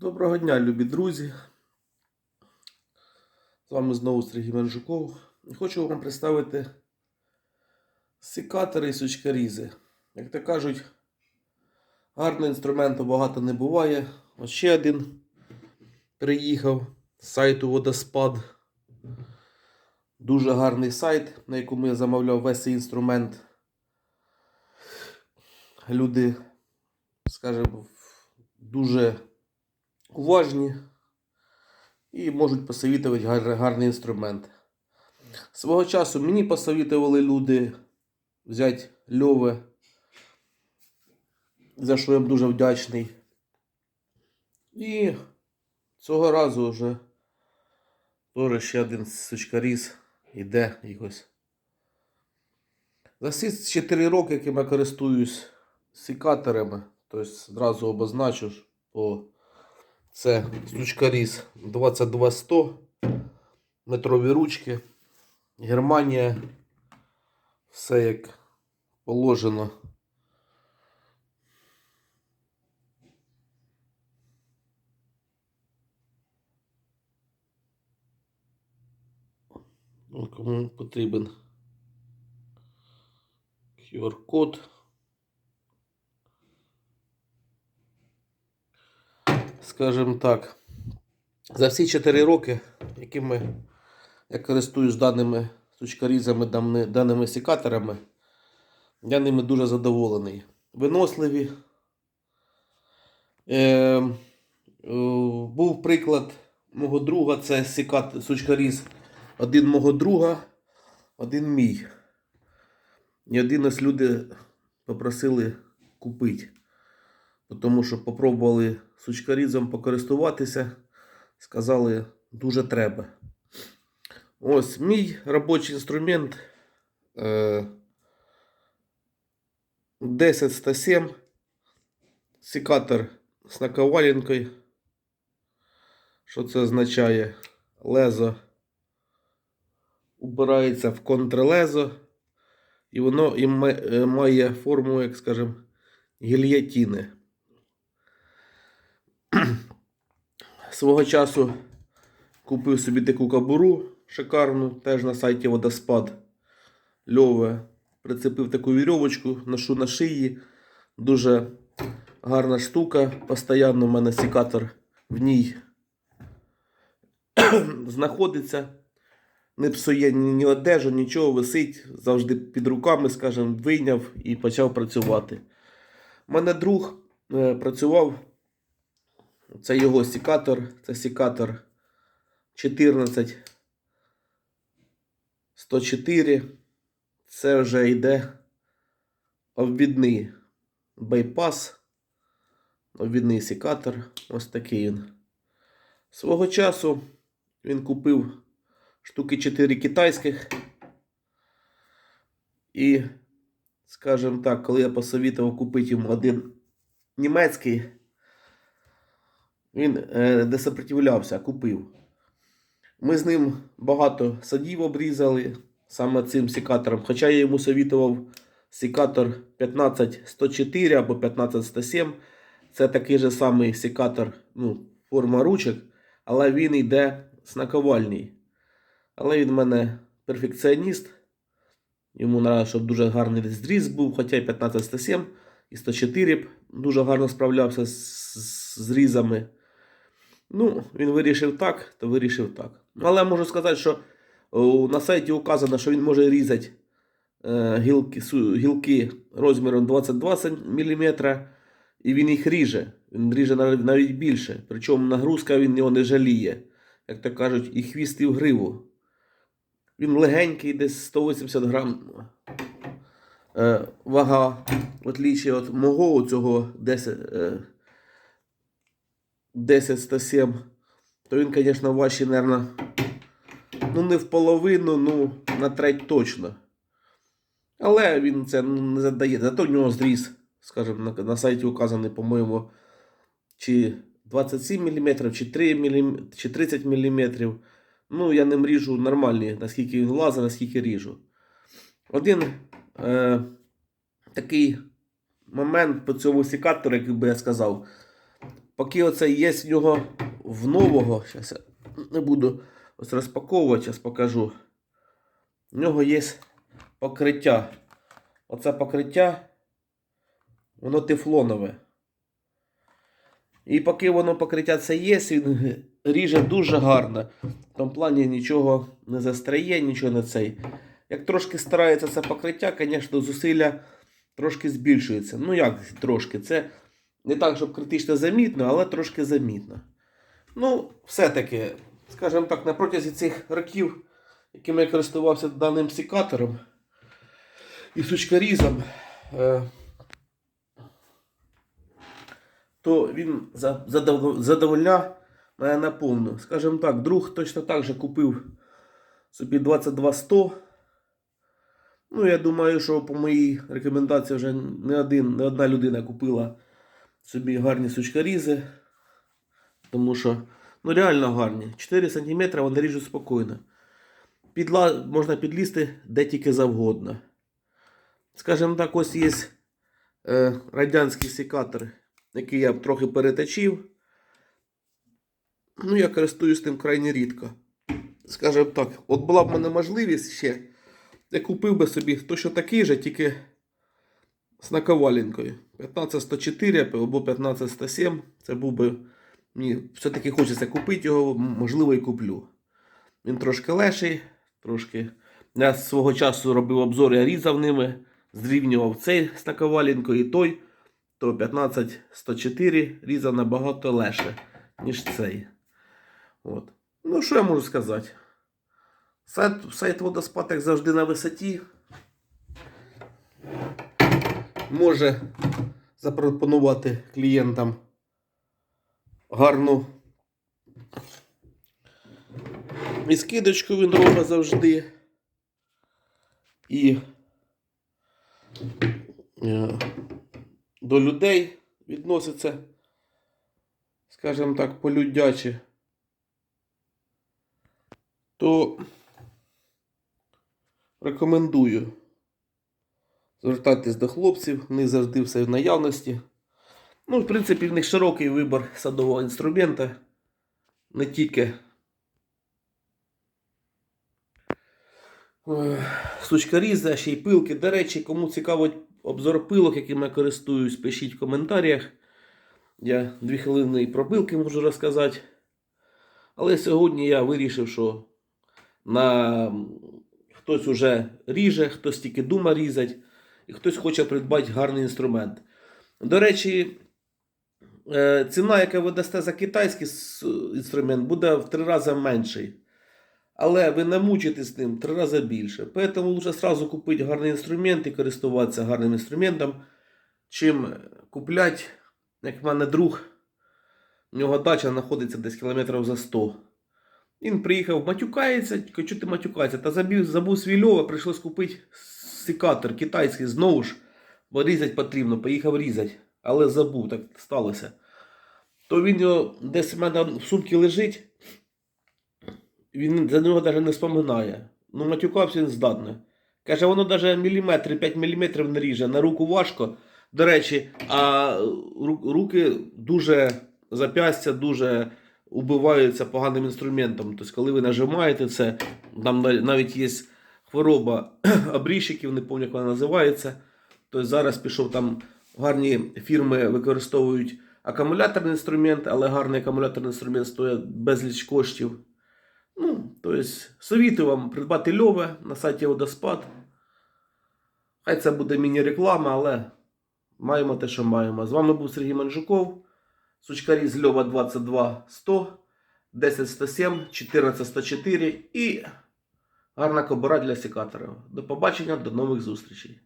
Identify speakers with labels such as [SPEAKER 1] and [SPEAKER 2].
[SPEAKER 1] Доброго дня, любі друзі. З вами знову Сергій Манжуков. І хочу вам представити секатори і сучкарізи. Як то кажуть, гарного інструменту багато не буває. Ось ще один приїхав з сайту Водоспад. Дуже гарний сайт, на якому я замовляв весь цей інструмент. Люди, скажімо, дуже уважні і можуть посовітувати гарний інструмент. Свого часу мені посовітували люди взяти льове, за що я дуже вдячний. І цього разу вже теж ще один сучкаріз йде якось. За ці 4 роки, яким я користуюсь секаторами, тобто зразу обозначу по це сучкаріз 22100, метрові ручки, Германія, все як положено. Ну, Кому потрібен QR-код. Скажімо так, за всі 4 роки, якими я користуюсь даними сучкарізами, даними, секаторами, я ними дуже задоволений. Виносливі. Е, е, був приклад мого друга, це секат, сучкаріз. Один мого друга, один мій. І один із люди попросили купити тому що попробували сучкарізом покористуватися, сказали, дуже треба. Ось мій робочий інструмент е, 10107, секатор з наковаленкою. Що це означає? Лезо убирається в контрлезо, і воно і е, має форму, як скажемо, гільятіни. Свого часу купив собі таку кабуру шикарну, теж на сайті Водоспад. Льове. Прицепив таку вірьовочку, ношу на шиї. Дуже гарна штука. Постоянно в мене секатор в ній знаходиться. Не псує ні, одежу, нічого висить. Завжди під руками, скажімо, вийняв і почав працювати. У мене друг е, працював це його секатор, це секатор 14 104. Це вже йде обвідний байпас. Обвідний секатор. Ось такий він. Свого часу він купив штуки 4 китайських. І, скажімо так, коли я посовітував купити йому один німецький. Він не сопротивлявся, купив. Ми з ним багато садів обрізали саме цим секатором. Хоча я йому совітував секатор 15104 або 15107. Це такий же самий секатор, ну, форма ручок, але він йде з наковальній. Але він в мене перфекціоніст. Йому треба, щоб дуже гарний зріз був, хоча й 15107 і 104 б дуже гарно справлявся з зрізами. Ну, він вирішив так, то вирішив так. Але можу сказати, що на сайті указано, що він може різати е, гілки, гілки розміром 22 мм, і він їх ріже. Він ріже навіть більше. Причому нагрузка він його не жаліє. Як то кажуть, і хвіст, і в гриву. Він легенький, десь 180 грам е, вага, в отличие від мого цього 10. Е, 10-107, то він, звісно, важчий, мабуть, ну не в половину, ну на треть точно. Але він це ну, не задає. Зато в нього зріз, скажімо, на, на сайті указаний, по-моєму, чи 27 мм, чи, 3 мм, чи 30 мм. Ну, я ним ріжу нормальні, наскільки він влазить, наскільки ріжу. Один е, такий момент по цьому секатору, як би я сказав, Поки оце є в нього в нового, зараз я не буду ось розпаковувати, зараз покажу. В нього є покриття. Оце покриття, воно тефлонове. І поки воно покриття це є, він ріже дуже гарно. В тому плані нічого не застряє, нічого не цей. Як трошки старається це покриття, звісно, зусилля трошки збільшується. Ну як трошки? Це не так, щоб критично замітно, але трошки замітно. Ну, все-таки, скажімо так, на протязі цих років, якими я користувався даним сікатором і сучкарізом, е, то він задовольняв мене наповну. Скажімо так, друг точно так же купив собі 22100. Ну, я думаю, що по моїй рекомендації вже не, один, не одна людина купила собі гарні сучкарізи. Тому що, ну реально гарні. 4 см вони ріжуть спокійно. Підла... Можна підлізти де тільки завгодно. Скажімо так, ось є е, радянський секатор, який я трохи переточив. Ну, я користуюсь тим крайне рідко. Скажімо так, от була б в мене можливість ще. Я купив би собі точно такий же, тільки з наковаленкою. 15104 або 15107. Це був би. Мені все-таки хочеться купити його, можливо, і куплю. Він трошки леший, трошки. Я свого часу робив обзор, я різав ними, зрівнював цей з наковаленкою і той, то 15104 різав набагато легше, ніж цей. От. Ну, що я можу сказати? Сайт, сайт водоспад, як завжди, на висоті. Може запропонувати клієнтам гарну і скидочку він робить завжди. І е, до людей відноситься, скажімо так, полюдяче. То рекомендую звертатись до хлопців, в них завжди все в наявності. Ну, в принципі, в них широкий вибір садового інструмента. Не тільки е, сучкарізи, а ще й пилки. До речі, кому цікаво обзор пилок, яким я користуюсь, пишіть в коментарях. Я дві хвилини і про пилки можу розказати. Але сьогодні я вирішив, що на... хтось уже ріже, хтось тільки дума різать, і хтось хоче придбати гарний інструмент. До речі, е, ціна, яка ви дасте за китайський інструмент, буде в три рази менший. Але ви намучитесь ним в три рази більше. Поэтому лучше сразу купити гарний інструмент і користуватися гарним інструментом, чим купляти, як в мене друг, у нього дача знаходиться десь кілометрів за 100. Він приїхав, матюкається, кажу, ти матюкається, та забив, забув свій льова, прийшлось купити секатор китайський знову ж, бо різати потрібно, поїхав різати, але забув, так сталося. То він його десь в мене в сумці лежить, він за нього навіть не споминає. Ну, матюкався він здатний. Каже, воно навіть міліметри, 5 міліметрів не ріже, на руку важко. До речі, а руки дуже запястя дуже убиваються поганим інструментом. Тобто, коли ви нажимаєте це, там навіть є хвороба обріжчиків, не пам'ятаю, як вона називається. Тобто зараз пішов там гарні фірми використовують акумуляторний інструмент, але гарний акумуляторний інструмент стоїть безліч коштів. Ну, тобто, совітую вам придбати льове на сайті Водоспад. Хай це буде міні-реклама, але маємо те, що маємо. З вами був Сергій Манжуков. Сучкарі з Льова 22 100, 10 107, 14 104 і гарна кобура для секатора. До побачення, до нових зустрічей.